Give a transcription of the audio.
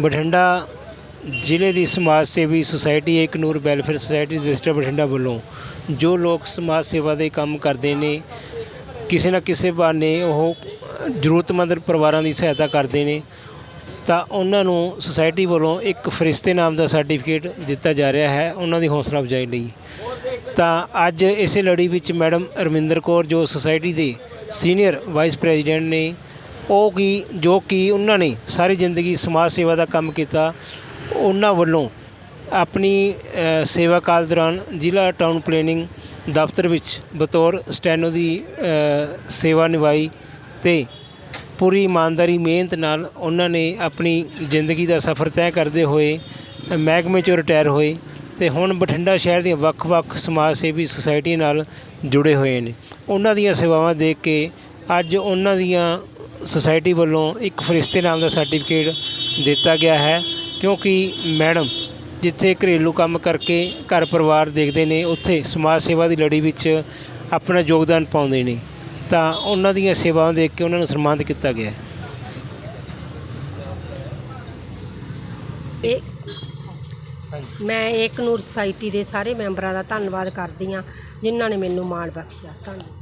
ਬਠਿੰਡਾ ਜ਼ਿਲ੍ਹੇ ਦੀ ਸਮਾਜ ਸੇਵੀ ਸੁਸਾਇਟੀ, ਇੱਕ Noor welfare society register Bathinda ਵੱਲੋਂ ਜੋ ਲੋਕ ਸਮਾਜ ਸੇਵਾ ਦੇ ਕੰਮ ਕਰਦੇ ਨੇ, ਕਿਸੇ ਨਾ ਕਿਸੇ ਬਹਾਨੇ ਉਹ ਜ਼ਰੂਰਤਮੰਦ ਪਰਿਵਾਰਾਂ ਦੀ ਸਹਾਇਤਾ ਕਰਦੇ ਨੇ, ਤਾਂ ਉਹਨਾਂ ਨੂੰ ਸੁਸਾਇਟੀ ਵੱਲੋਂ ਇੱਕ ਫਰਿਸ਼ਤੇ ਨਾਮ ਦਾ ਸਰਟੀਫਿਕੇਟ ਦਿੱਤਾ ਜਾ ਰਿਹਾ ਹੈ, ਉਹਨਾਂ ਦੀ ਹੌਸਲਾ ਅਫਜ਼ਾਈ ਲਈ। ਤਾਂ ਅੱਜ ਇਸੇ ਲੜੀ ਵਿੱਚ ਮੈਡਮ ਅਰਮਿੰਦਰ ਕੌਰ, ਜੋ ਸੁਸਾਇਟੀ ਦੇ ਸੀਨੀਅਰ ਵਾਈਸ ਪ੍ਰੈਜ਼ੀਡੈਂਟ ਨੇ ਉਹ ਕਿ, ਜੋ ਕਿ ਉਹਨਾਂ ਨੇ ਸਾਰੀ ਜ਼ਿੰਦਗੀ ਸਮਾਜ ਸੇਵਾ ਦਾ ਕੰਮ ਕੀਤਾ, ਉਹਨਾਂ ਵੱਲੋਂ ਆਪਣੀ ਸੇਵਾ ਕਾਲ ਦੌਰਾਨ ਜ਼ਿਲ੍ਹਾ ਟਾਊਨ ਪਲੈਨਿੰਗ ਦਫ਼ਤਰ ਵਿੱਚ ਬਤੌਰ ਸਟੈਨੋ ਦੀ ਸੇਵਾ ਨਿਭਾਈ ਤੇ ਪੂਰੀ ਇਮਾਨਦਾਰੀ, ਮਿਹਨਤ ਨਾਲ ਉਹਨਾਂ ਨੇ ਆਪਣੀ ਜ਼ਿੰਦਗੀ ਦਾ ਸਫ਼ਰ ਤੈਅ ਕਰਦੇ ਹੋਏ ਮਹਿਕਮੇ 'ਚੋਂ ਰਿਟਾਇਰ ਹੋਏ ਤੇ ਹੁਣ ਬਠਿੰਡਾ ਸ਼ਹਿਰ ਦੀਆਂ ਵੱਖ-ਵੱਖ ਸਮਾਜ ਸੇਵੀ ਸੁਸਾਇਟੀ ਨਾਲ ਜੁੜੇ ਹੋਏ ਨੇ। ਉਹਨਾਂ ਦੀਆਂ ਸੇਵਾਵਾਂ ਦੇਖ ਕੇ ਅੱਜ ਉਹਨਾਂ ਦੀਆਂ ਸੁਸਾਇਟੀ ਵੱਲੋਂ ਇੱਕ ਫਰਿਸ਼ਤੇ ਨਾਮ ਦਾ ਸਰਟੀਫਿਕੇਟ ਦਿੱਤਾ ਗਿਆ ਹੈ, ਕਿਉਂਕਿ ਮੈਡਮ ਜਿੱਥੇ ਘਰੇਲੂ ਕੰਮ ਕਰਕੇ ਘਰ ਪਰਿਵਾਰ ਦੇਖਦੇ ਨੇ, ਉੱਥੇ ਸਮਾਜ ਸੇਵਾ ਦੀ ਲੜੀ ਵਿੱਚ ਆਪਣਾ ਯੋਗਦਾਨ ਪਾਉਂਦੇ ਨੇ, ਤਾਂ ਉਹਨਾਂ ਦੀਆਂ ਸੇਵਾਵਾਂ ਦੇਖ ਕੇ ਉਹਨਾਂ ਨੂੰ ਸਨਮਾਨਿਤ ਕੀਤਾ ਗਿਆ ਹੈ। ਇਹ ਮੈਂ ਏਕ ਨੂਰ ਸੁਸਾਇਟੀ ਦੇ ਸਾਰੇ ਮੈਂਬਰਾਂ ਦਾ ਧੰਨਵਾਦ ਕਰਦੀ ਹਾਂ, ਜਿਨ੍ਹਾਂ ਨੇ ਮੈਨੂੰ ਮਾਣ ਬਖਸ਼ਿਆ। ਧੰਨਵਾਦ।